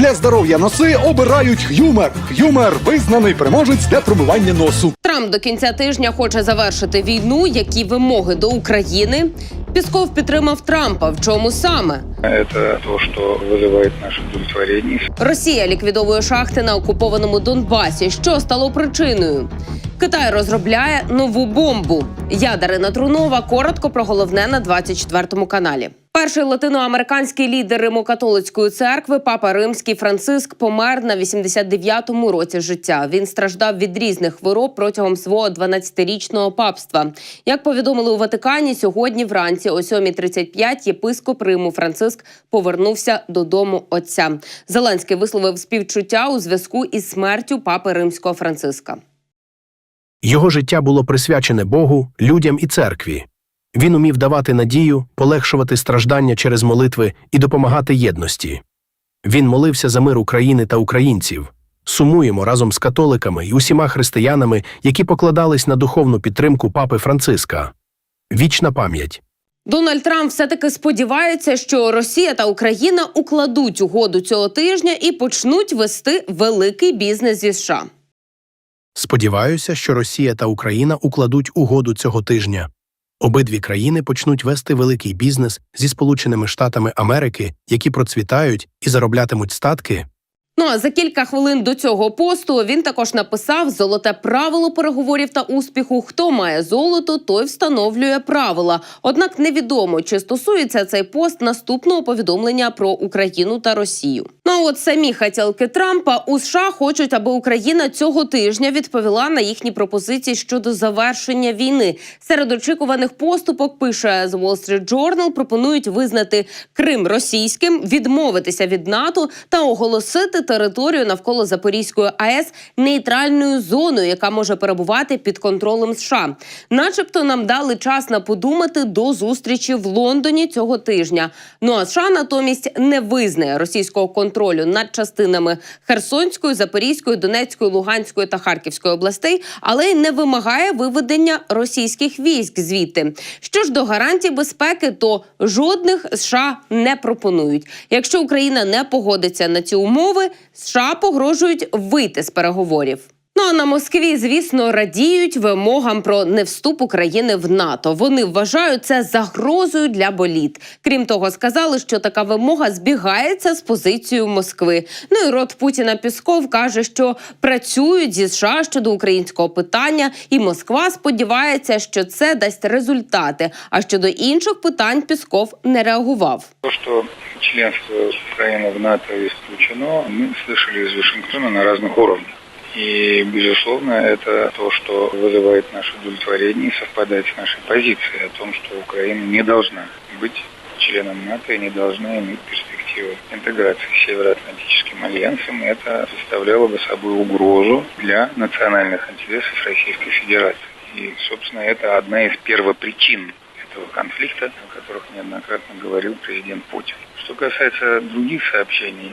Для здоров'я носи обирають Х'юмер. Х'юмер визнаний переможець для промивання носу. Трамп до кінця тижня хоче завершити війну. Які вимоги до України? Пісков підтримав Трампа. В чому саме? Это то, что вызывает наше удовлетворение. Росія ліквідовує шахти на окупованому Донбасі. Що стало причиною? Китай розробляє нову бомбу. Ядарина Трунова коротко про головне на 24 каналі. Перший латиноамериканський лідер Римо-католицької церкви, папа Римський Франциск, помер на 89-му році життя. Він страждав від різних хвороб протягом свого 12-річного папства. Як повідомили у Ватикані, сьогодні вранці о 7.35 єпископ Риму Франциск повернувся додому отця. Зеленський висловив співчуття у зв'язку із смертю папи Римського Франциска. Його життя було присвячене Богу, людям і церкві. Він умів давати надію, полегшувати страждання через молитви і допомагати єдності. Він молився за мир України та українців. Сумуємо разом з католиками і усіма християнами, які покладались на духовну підтримку папи Франциска. Вічна пам'ять. Дональд Трамп все таки сподівається, що Росія та Україна укладуть угоду цього тижня і почнуть вести великий бізнес зі США. Сподіваюся, що Росія та Україна укладуть угоду цього тижня. Обидві країни почнуть вести великий бізнес зі Сполученими Штатами Америки, які процвітають і зароблятимуть статки. Ну а за кілька хвилин до цього посту він також написав золоте правило переговорів та успіху. Хто має золото, той встановлює правила. Однак невідомо, чи стосується цей пост наступного повідомлення про Україну та Росію. Ну от самі хотілки Трампа у США хочуть, аби Україна цього тижня відповіла на їхні пропозиції щодо завершення війни. Серед очікуваних поступок пише The Wall Street Journal, пропонують визнати Крим російським, відмовитися від НАТО та оголосити територію навколо Запорізької АЕС нейтральною зоною, яка може перебувати під контролем США. Начебто нам дали час на подумати до зустрічі в Лондоні цього тижня. Ну а США натомість не визнає російського контролю над частинами Херсонської, Запорізької, Донецької, Луганської та Харківської областей, але й не вимагає виведення російських військ звідти. Що ж до гарантій безпеки, то жодних США не пропонують. Якщо Україна не погодиться на ці умови, США погрожують вийти з переговорів. Ну а на Москві, звісно, радіють вимогам про невступ України в НАТО. Вони вважають це загрозою для боліт. Крім того, сказали, що така вимога збігається з позицією Москви. Ну і рот Путіна Пісков каже, що працюють зі США щодо українського питання, і Москва сподівається, що це дасть результати. А щодо інших питань Пісков не реагував. То, что членство Украины в НАТО исключено, мы слышали из Вашингтона на разных уровнях. И, безусловно, это то, что вызывает наше удовлетворение и совпадает с нашей позицией о том, что Украина не должна быть членом НАТО и не должна иметь перспективы интеграции с Североатлантическим альянсом. Это представляло бы собой угрозу для национальных интересов Российской Федерации. И, собственно, это одна из первопричин этого конфликта, о которых неоднократно говорил президент Путин. Что касается других сообщений,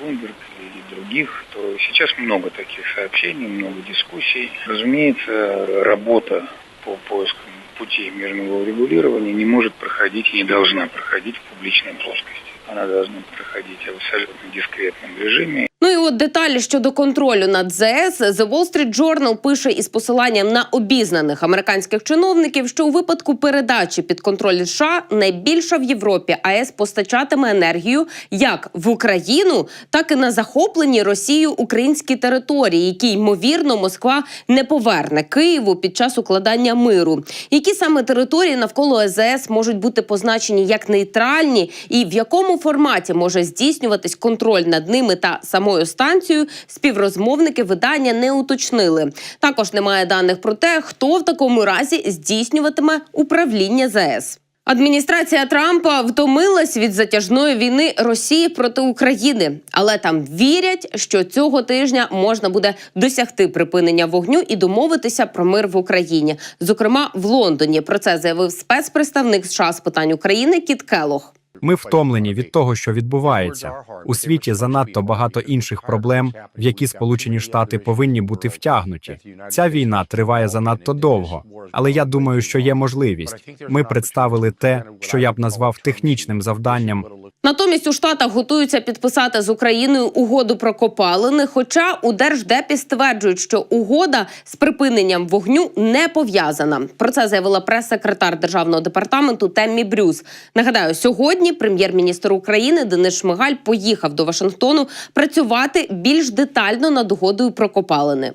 Блумберг и других, то сейчас много таких сообщений, много дискуссий. Разумеется, работа по поискам путей мирного урегулирования не может проходить и не должна проходить в публичной плоскости. Она должна проходить в абсолютно дискретном режиме Ну і от деталі щодо контролю над ЗС The Wall Street Journal пише із посиланням на обізнаних американських чиновників, що у випадку передачі під контроль США найбільша в Європі АЕС постачатиме енергію як в Україну, так і на захоплені Росією українські території, які ймовірно Москва не поверне Києву під час укладання миру. Які саме території навколо АЗС можуть бути позначені як нейтральні, і в якому форматі може здійснюватись контроль над ними та самою станцією, співрозмовники видання не уточнили. Також немає даних про те, хто в такому разі здійснюватиме управління ЗАЕС. Адміністрація Трампа втомилась від затяжної війни Росії проти України, але там вірять, що цього тижня можна буде досягти припинення вогню і домовитися про мир в Україні, зокрема в Лондоні. Про це заявив спецпредставник США з питань України Кіт Келох. Ми втомлені від того, що відбувається у світі. Занадто багато інших проблем, в які Сполучені Штати повинні бути втягнуті. Ця війна триває занадто довго, але я думаю, що є можливість. Ми представили те, що я б назвав технічним завданням Натомість у Штатах готуються підписати з Україною угоду про копалини. Хоча у Держдепі стверджують, що угода з припиненням вогню не пов'язана. Про це заявила прес-секретар державного департаменту Теммі Брюс. Нагадаю, сьогодні прем'єр-міністр України Денис Шмигаль поїхав до Вашингтону працювати більш детально над угодою про копалини.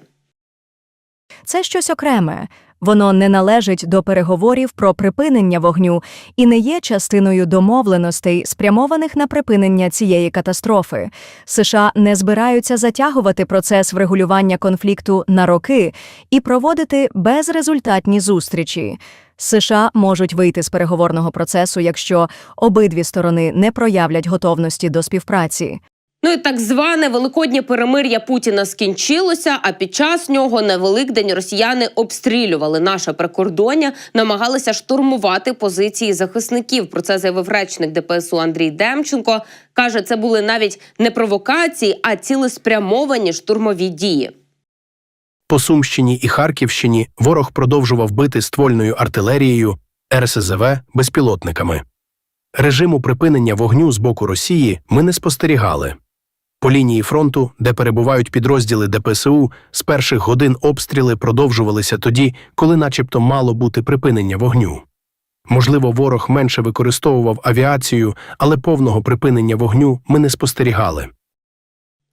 Це щось окреме. Воно не належить до переговорів про припинення вогню і не є частиною домовленостей, спрямованих на припинення цієї катастрофи. США не збираються затягувати процес врегулювання конфлікту на роки і проводити безрезультатні зустрічі. США можуть вийти з переговорного процесу, якщо обидві сторони не проявлять готовності до співпраці. Ну і так зване великоднє перемир'я Путіна скінчилося. А під час нього на Великдень росіяни обстрілювали наше прикордоння, намагалися штурмувати позиції захисників. Про це заявив речник ДПСУ Андрій Демченко. каже, це були навіть не провокації, а цілеспрямовані штурмові дії. По Сумщині і Харківщині ворог продовжував бити ствольною артилерією, РСЗВ безпілотниками. Режиму припинення вогню з боку Росії ми не спостерігали. По лінії фронту, де перебувають підрозділи ДПСУ, з перших годин обстріли продовжувалися тоді, коли начебто мало бути припинення вогню. Можливо, ворог менше використовував авіацію, але повного припинення вогню ми не спостерігали.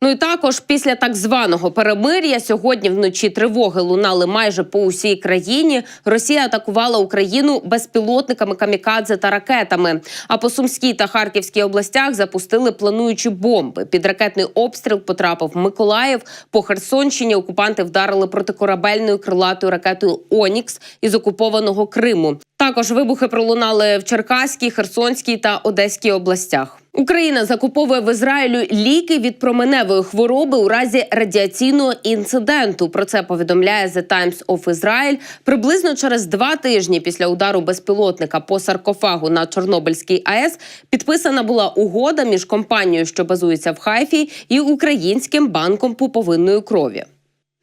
Ну і також після так званого перемир'я сьогодні вночі тривоги лунали майже по усій країні. Росія атакувала Україну безпілотниками камікадзе та ракетами. А по Сумській та Харківській областях запустили плануючі бомби. Під ракетний обстріл потрапив Миколаїв. По Херсонщині окупанти вдарили протикорабельною крилатою ракетою Онікс із окупованого Криму. Також вибухи пролунали в Черкаській, Херсонській та Одеській областях. Україна закуповує в Ізраїлю ліки від променевої хвороби у разі радіаційного інциденту. Про це повідомляє The Times of Israel. Приблизно через два тижні після удару безпілотника по саркофагу на Чорнобильській АЕС підписана була угода між компанією, що базується в Хайфі, і українським банком пуповинної крові.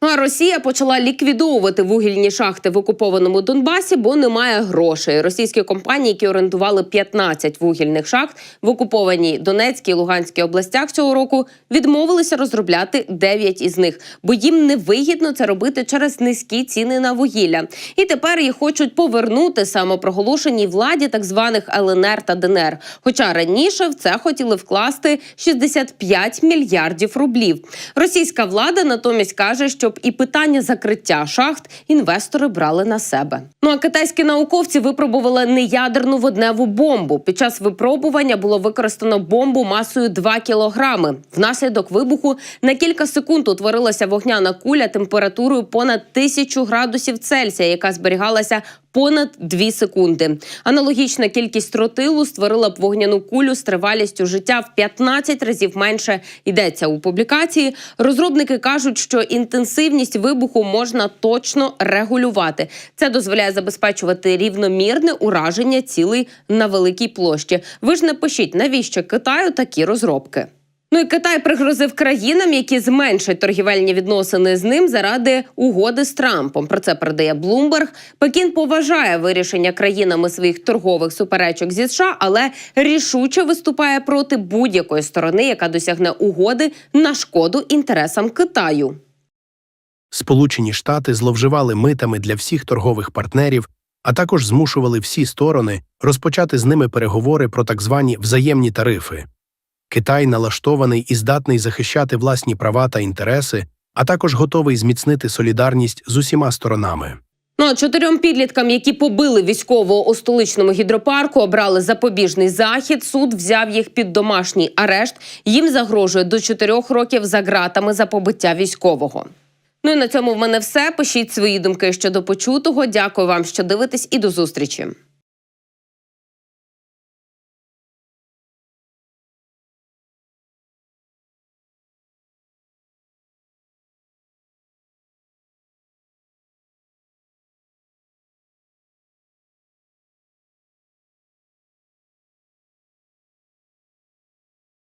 Ну, А Росія почала ліквідовувати вугільні шахти в окупованому Донбасі, бо немає грошей. Російські компанії, які орендували 15 вугільних шахт в окупованій Донецькій і Луганській областях цього року, відмовилися розробляти 9 із них, бо їм невигідно це робити через низькі ціни на вугілля. І тепер їх хочуть повернути самопроголошеній владі так званих ЛНР та ДНР. Хоча раніше в це хотіли вкласти 65 мільярдів рублів. Російська влада натомість каже, щоб і питання закриття шахт інвестори брали на себе. Ну а китайські науковці випробували неядерну водневу бомбу. Під час випробування було використано бомбу масою 2 кілограми. Внаслідок вибуху на кілька секунд утворилася вогняна куля температурою понад тисячу градусів Цельсія, яка зберігалася понад 2 секунди. Аналогічна кількість тротилу створила б вогняну кулю з тривалістю життя в 15 разів менше. Йдеться у публікації. Розробники кажуть, що інтенсивність вибуху можна точно регулювати. Це дозволяє забезпечувати рівномірне ураження цілей на великій площі. Ви ж не пишіть, навіщо Китаю такі розробки. Ну і Китай пригрозив країнам, які зменшать торгівельні відносини з ним заради угоди з Трампом. Про це передає Блумберг. Пекін поважає вирішення країнами своїх торгових суперечок зі США, але рішуче виступає проти будь-якої сторони, яка досягне угоди на шкоду інтересам Китаю. Сполучені Штати зловживали митами для всіх торгових партнерів, а також змушували всі сторони розпочати з ними переговори про так звані взаємні тарифи. Китай налаштований і здатний захищати власні права та інтереси, а також готовий зміцнити солідарність з усіма сторонами. Ну а чотирьом підліткам, які побили військового у столичному гідропарку, обрали запобіжний захід. Суд взяв їх під домашній арешт. Їм загрожує до чотирьох років за ґратами за побиття військового. Ну і на цьому в мене все. Пишіть свої думки щодо почутого. Дякую вам, що дивитесь, і до зустрічі.